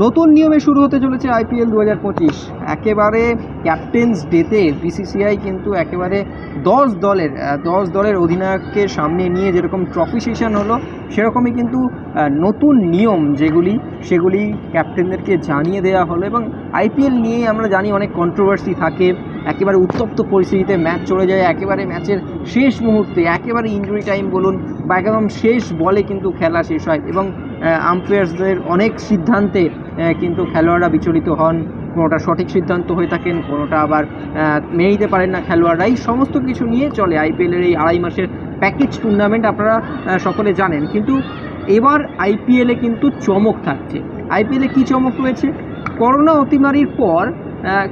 নতুন নিয়মে শুরু হতে চলেছে আইপিএল দু হাজার পঁচিশ। একেবারে ক্যাপ্টেন্স ডেতে বিসিসিআই কিন্তু একেবারে দশ দলের দশ দলের অধিনায়ককে সামনে নিয়ে যেরকম ট্রফি সেশন হলো, সেরকমই কিন্তু নতুন নিয়ম যেগুলি, সেগুলি ক্যাপ্টেনদেরকে জানিয়ে দেওয়া হলো এবং আইপিএল নিয়ে আমরা জানি অনেক কন্ট্রোভার্সি থাকে, একেবারে উত্তপ্ত পরিস্থিতিতে ম্যাচ চলে যায়, একেবারে ম্যাচের শেষ মুহূর্তে, একেবারে ইনজুরি টাইম বলুন বা একদম শেষ বলে কিন্তু খেলা শেষ হয় এবং আম্পায়ার্সদের অনেক সিদ্ধান্তে কিন্তু খেলোয়াড়রা বিচলিত হন। কোনোটা সঠিক সিদ্ধান্ত হয়ে থাকেন, কোনোটা আবার মেনে নিতে পারেন না খেলোয়াড়রা এই সমস্ত কিছু নিয়ে চলে আইপিএলের এই আড়াই মাসের প্যাকেজ টুর্নামেন্ট আপনারা সকলে জানেন। কিন্তু এবার আইপিএলে কিন্তু চমক থাকছে। আইপিএলে কী চমক রয়েছে? করোনা অতিমারির পর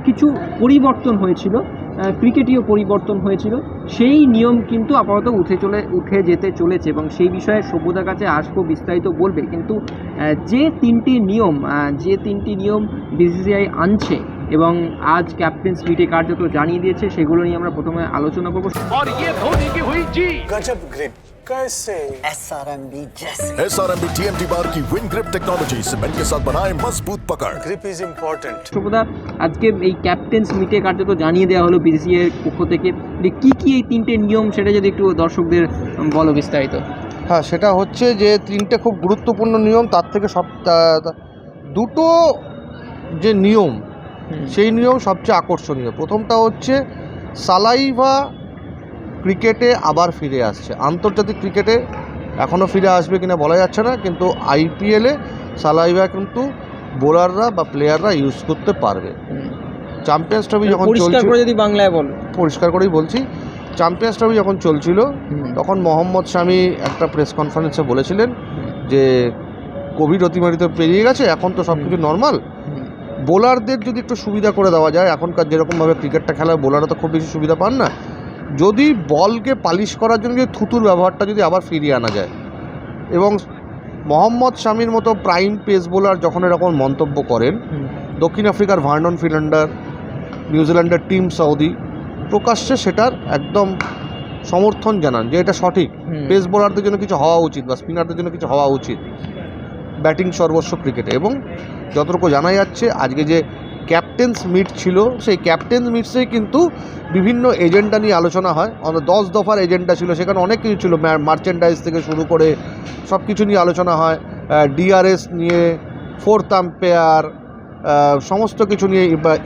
কিছু পরিবর্তন হয়েছিল। ক্রিকেটীয় পরিবর্তন হয়েছিল সেই নিয়ম কিন্তু আপাতত উঠে চলে উঠে যেতে চলেছে এবং সেই বিষয়ে সভ্যতার কাছে আসবো বিস্তারিত বলবে কিন্তু আহ, যে তিনটি নিয়ম আহ, যে তিনটি নিয়ম বিসিসিআই আনছে এবং আজ ক্যাপ্টেন্স মিটে কার্যত জানিয়ে দিয়েছে সেগুলো নিয়ে আমরা প্রথমে আলোচনা করবো और ये धोनी की हुई जीत गजब ग्रिप कैसे एस आर एम बी जैसे S R M B T M T bar की विन ग्रिप टेक्नोलॉजी सीमेंट के साथ बनाए मजबूत पकड़ ग्रिप इज इम्पोर्टेंट সভ্যতা আজকে এই ক্যাপ্টেন্স মিটে কার্যত জানিয়ে দেওয়া হলো বিসিসিআইয়ের পক্ষ থেকে যে কী কী এই তিনটে নিয়ম সেটা যদি একটু দর্শকদের বলো বিস্তারিত। হ্যাঁ সেটা হচ্ছে যে তিনটে খুব গুরুত্বপূর্ণ নিয়ম তার থেকে সব দুটো যে নিয়ম সেই নিয়ম সবচেয়ে আকর্ষণীয়। প্রথমটা হচ্ছে সালাইভা ক্রিকেটে আবার ফিরে আসছে। আন্তর্জাতিক ক্রিকেটে এখনও ফিরে আসবে কিনা বলা যাচ্ছে না কিন্তু আইপিএলে সালাইভা কিন্তু বোলাররা বা প্লেয়াররা ইউজ করতে পারবে। চ্যাম্পিয়ন্স ট্রফি যখন পরিষ্কার করে যদি বাংলায় বলো। পরিষ্কার করেই বলছি। চ্যাম্পিয়ন্স ট্রফি যখন চলছিল তখন মোহাম্মদ শামি একটা প্রেস কনফারেন্সে বলেছিলেন যে কোভিড অতিমারিত পেরিয়ে গেছে এখন তো সব কিছু নর্মাল বোলারদের যদি একটু সুবিধা করে দেওয়া যায় এখনকার যেরকমভাবে ক্রিকেটটা খেলা হয় বোলাররা তো খুব বেশি সুবিধা পান না। যদি বলকে পালিশ করার জন্য যদি থুতুর ব্যবহারটা যদি আবার ফিরিয়ে আনা যায় এবং মোহাম্মদ শামির মতো প্রাইম পেস বোলার যখন এরকম মন্তব্য করেন দক্ষিণ আফ্রিকার ভার্নন ফিল্যান্ডার নিউজিল্যান্ডের টিম সৌদি প্রকাশ্যে সেটার একদম সমর্থন জানান যে এটা সঠিক। পেস বোলারদের জন্য কিছু হওয়া উচিত বা স্পিনারদের জন্য কিছু হওয়া উচিত। ব্যাটিং সর্বস্ব ক্রিকেটে এবং যতটুকু জানা যাচ্ছে আজকে যে ক্যাপ্টেন্স মিট ছিল, সেই ক্যাপ্টেন্স মিটসেই কিন্তু বিভিন্ন এজেন্ডা নিয়ে আলোচনা হয়। দশ দফার এজেন্ডা ছিল, সেখানে অনেক কিছু ছিল মার্চেন্ডাইজ থেকে শুরু করে সব কিছু নিয়ে আলোচনা হয়। ডিআরএস নিয়ে ফোর্থ আম্পায়ার সমস্ত কিছু নিয়ে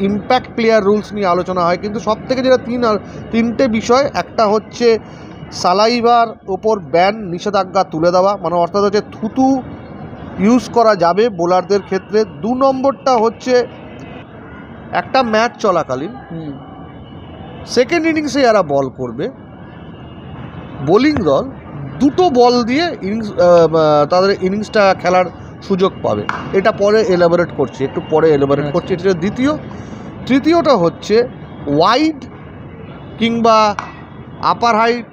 ইম্প্যাক্ট প্লেয়ার রুলস নিয়ে আলোচনা হয়। কিন্তু সব থেকে যেটা তিন, তিনটে বিষয়, একটা হচ্ছে সালাইভার ওপর ব্যান নিষেধাজ্ঞা তুলে দেওয়া মানে অর্থাৎ হচ্ছে থুতু ইউজ করা যাবে বোলারদের ক্ষেত্রে। দু নম্বরটা হচ্ছে একটা ম্যাচ চলাকালীন সেকেন্ড ইনিংসে যারা বল করবে। বোলিং দল দুটো বল দিয়ে ইনিংস তাদের ইনিংসটা খেলার সুযোগ পাবে। এটা পরে এলাবোরেট করছি একটু পরে এলাবোরেট করছি এটা দ্বিতীয়। তৃতীয়টা হচ্ছে ওয়াইড কিংবা আপার হাইট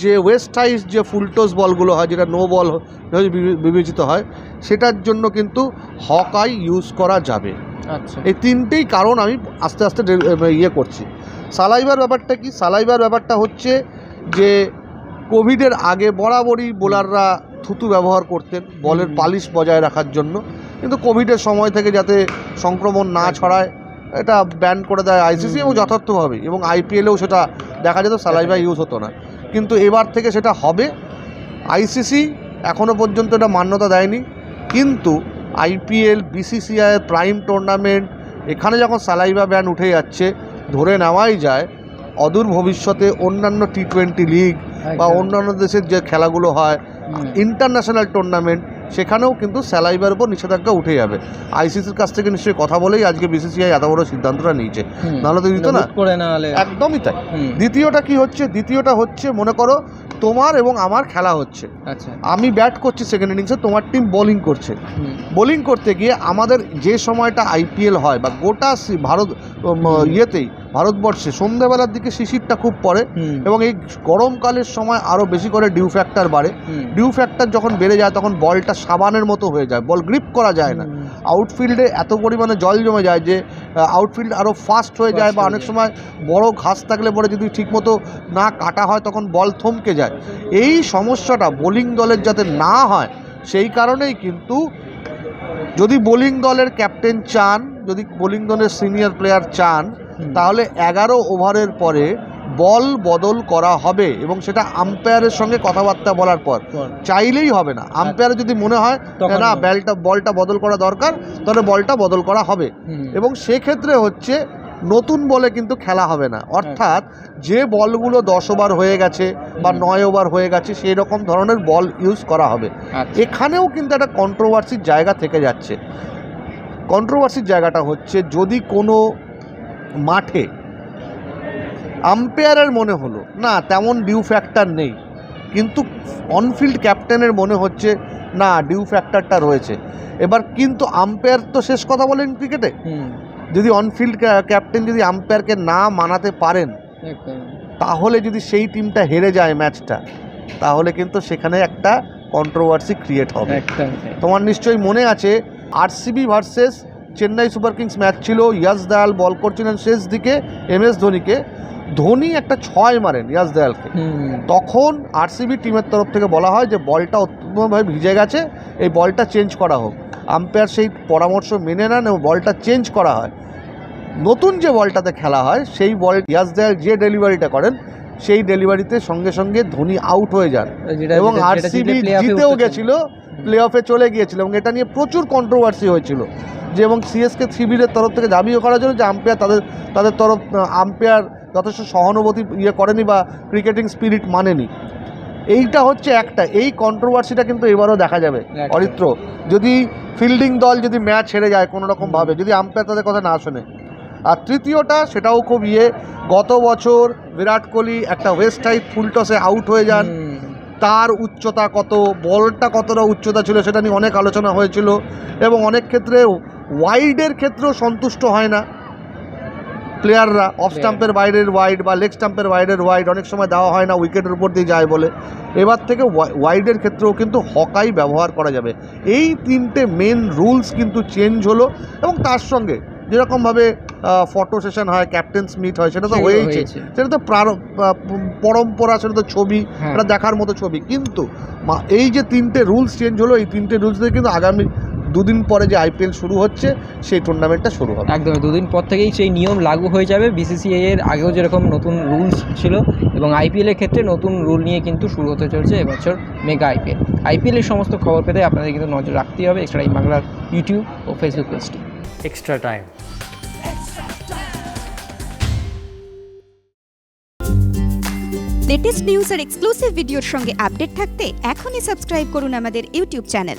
যে ওয়েস্ট হাইট যে ফুলটোস বলগুলো হয় যেটা নো বল বিবেচিত হয় সেটার জন্য কিন্তু হকাই ইউজ করা যাবে। এই তিনটেই কারণ আমি আস্তে আস্তে ইয়ে করছি। সালাইবার ব্যাপারটা কি? সালাইবার ব্যাপারটা হচ্ছে যে কোভিডের আগে বরাবরই বোলাররা থুতু ব্যবহার করতেন বলের। পালিশ বজায় রাখার জন্য। কিন্তু কোভিডের সময় থেকে যাতে সংক্রমণ না ছড়ায় এটা ব্যান করে দেয় আইসিসি এবং যথার্থভাবে। এবং আইপিএলেও সেটা দেখা যেত সালাইভা ইউজ হতো না। কিন্তু এবার থেকে সেটা হবে। আইসিসি এখনও পর্যন্ত এটা মান্যতা দেয়নি। কিন্তু আইপিএল বিসিসিআই প্রাইম টুর্নামেন্ট এখানে যখন সালাইভা ব্যান উঠে যাচ্ছে ধরে নেওয়াই যায় অদূর ভবিষ্যতে অন্যান্য টি টোয়েন্টি লিগ বা অন্যান্য দেশের যে খেলাগুলো হয় ইন্টারন্যাশনাল টুর্নামেন্ট সেখানেও কিন্তু স্যালাইভার উপর নিষেধাজ্ঞা উঠে যাবে। আইসিসির কাছ থেকে নিশ্চয়ই কথা বলেই আজকে বিসিসিআই এত বড় সিদ্ধান্তটা নিয়েছে। নাহলে তো দিত না। একদমই তাই। দ্বিতীয়টা কি হচ্ছে? দ্বিতীয়টা হচ্ছে মনে করো তোমার এবং আমার খেলা হচ্ছে। আচ্ছা। আমি ব্যাট করছি সেকেন্ড ইনিংসে তোমার টিম বোলিং করছে। বোলিং করতে গিয়ে আমাদের যে সময়টা আইপিএল হয় বা গোটা ভারত ইয়েতেই ভারতবর্ষে সন্ধ্যাবেলার দিকে শিশিরটা খুব পড়ে এবং এই গরমকালের সময় আরও বেশি করে ডিউ ফ্যাক্টর বাড়ে। ডিউ ফ্যাক্টর যখন বেড়ে যায় তখন বলটা সাবানের মতো হয়ে যায়। বল গ্রিপ করা যায় না। আউটফিল্ডে এত পরিমাণে জল জমে যায় যে আউটফিল্ড আরও ফাস্ট হয়ে যায় বা অনেক সময় বড় ঘাস থাকলে পরে যদি ঠিকমতো না কাটা হয় তখন বল থমকে যায়। এই সমস্যাটা বোলিং দলের যাতে না হয় সেই কারণেই কিন্তু যদি বোলিং দলের ক্যাপ্টেন চান যদি বোলিং দলের সিনিয়র প্লেয়ার চান তাহলে এগারো ওভারের পরে বল বদল করা হবে এবং সেটা আম্পায়ারের সঙ্গে কথাবার্তা বলার পর। চাইলেই হবে না। আম্পায়ারের যদি মনে হয় না বলটা বদল করা দরকার তাহলে বলটা বদল করা হবে। এবং সেক্ষেত্রে হচ্ছে নতুন বলে কিন্তু খেলা হবে না। অর্থাৎ যে বলগুলো দশ ওভার হয়ে গেছে বা নয় ওভার হয়ে গেছে সেই রকম ধরনের বল ইউজ করা হবে। আচ্ছা। এখানেও কিন্তু একটা কন্ট্রোভার্সির জায়গা থেকে যাচ্ছে। কন্ট্রোভার্সির জায়গাটা হচ্ছে যদি কোনো মাঠে আম্পায়ারের মনে হলো না তেমন ডিউ ফ্যাক্টর নেই। কিন্তু অনফিল্ড ক্যাপ্টেনের মনে হচ্ছে না ডিউ ফ্যাক্টরটা রয়েছে। এবার কিন্তু আম্পায়ার তো শেষ কথা বলেন ক্রিকেটে যদি অনফিল্ড ক্যাপ্টেন যদি আম্পায়ারকে না মানাতে পারেন তাহলে যদি সেই টিমটা হেরে যায় ম্যাচটা তাহলে কিন্তু সেখানে একটা কন্ট্রোভার্সি ক্রিয়েট হবে। তোমার নিশ্চয়ই মনে আছে RCB versus Chennai super kings match ছিল ইয়াস দয়াল বল করছিলেন শেষ দিকে এম এস ধোনিকে। ধোনি একটা ছয় মারেন ইয়াস দয়ালকে। তখন আরসিবি টিমের তরফ থেকে বলা হয় যে বলটা অত্যন্তভাবে ভিজে গেছে এই বলটা চেঞ্জ করা হোক। আম্পায়ার সেই পরামর্শ মেনে নেন এবং বলটা চেঞ্জ করা হয়। নতুন যে বলটাতে খেলা হয় সেই বল ইয়াস দয়াল যে ডেলিভারিটা করেন সেই ডেলিভারিতে সঙ্গে সঙ্গে ধোনি আউট হয়ে যান। এবং আরসিবি জিতেও গেছিল প্লে অফে চলে গিয়েছিল এবং এটা নিয়ে প্রচুর কন্ট্রোভার্সি হয়েছিল। যে এবং সিএসকে শিবিরের তরফ থেকে দাবিও করা জন্য যে আম্পায়ার তাদের তাদের তরফ আম্পায়ার যথেষ্ট সহানুভূতি ইয়ে করেনি বা ক্রিকেটিং স্পিরিট মানেনি। এইটা হচ্ছে একটা। এই কন্ট্রোভার্সিটা কিন্তু এবারও দেখা যাবে। অরিত্র যদি ফিল্ডিং দল যদি ম্যাচ হেরে যায় কোনো রকমভাবে যদি আম্পায়ার তাদের কথা না শোনে। আর তৃতীয়টা সেটাও খুব ইয়ে গত বছর বিরাট কোহলি একটা ওয়েস্ট হাই ফুল টসে আউট হয়ে যান। তার উচ্চতা কত বলটা কতটা উচ্চতা ছিল সেটা নিয়ে অনেক আলোচনা হয়েছিল। এবং অনেক ক্ষেত্রে ওয়াইডের ক্ষেত্রেও সন্তুষ্ট হয় না। প্লেয়াররা অফ স্টাম্পের বাইরের ওয়াইড বা লেগ স্টাম্পের বাইরের ওয়াইড অনেক সময় দেওয়া হয় না উইকেটের উপর দিয়ে যায় বলে। এবার থেকে ওয়া- ওয়াইডের ক্ষেত্রেও কিন্তু হকাই ব্যবহার করা যাবে। এই তিনটে মেন রুলস কিন্তু চেঞ্জ হলো এবং তার সঙ্গে যেরকমভাবে ফটো সেশন হয় ক্যাপ্টেন্স মিট হয় সেটা তো হয়েছে। সেটা তো পরম্পরা সেটা তো ছবি হ্যাঁ। এটা দেখার মতো ছবি। কিন্তু এই যে তিনটে রুলস চেঞ্জ হলো এই তিনটে রুলস দিয়ে কিন্তু আগামী দুদিন পরে যে আইপিএল শুরু হচ্ছে সেই টুর্নামেন্টটা শুরু হবে। একদম দুদিন পর থেকেই সেই নিয়ম লাগু হয়ে যাবে। বিসিসিআই এর আগেও যেরকম নতুন রুলস ছিল এবং আইপিএল এর ক্ষেত্রে নতুন রুল নিয়ে কিন্তু শুরু হতে চলছে এবছর মেগা আইপিএল আইপিএল এর সমস্ত খবর পেতে আপনাদের কিন্তু নজর রাখতেই হবে এক্সট্রা বাংলার ইউটিউব ও ফেসবুক পেজটি। এক্সট্রা টাইম লেটেস্ট নিউজ আর এক্সক্লুসিভ ভিডিওর সঙ্গে আপডেট থাকতে এখনই সাবস্ক্রাইব করুন আমাদের ইউটিউব চ্যানেল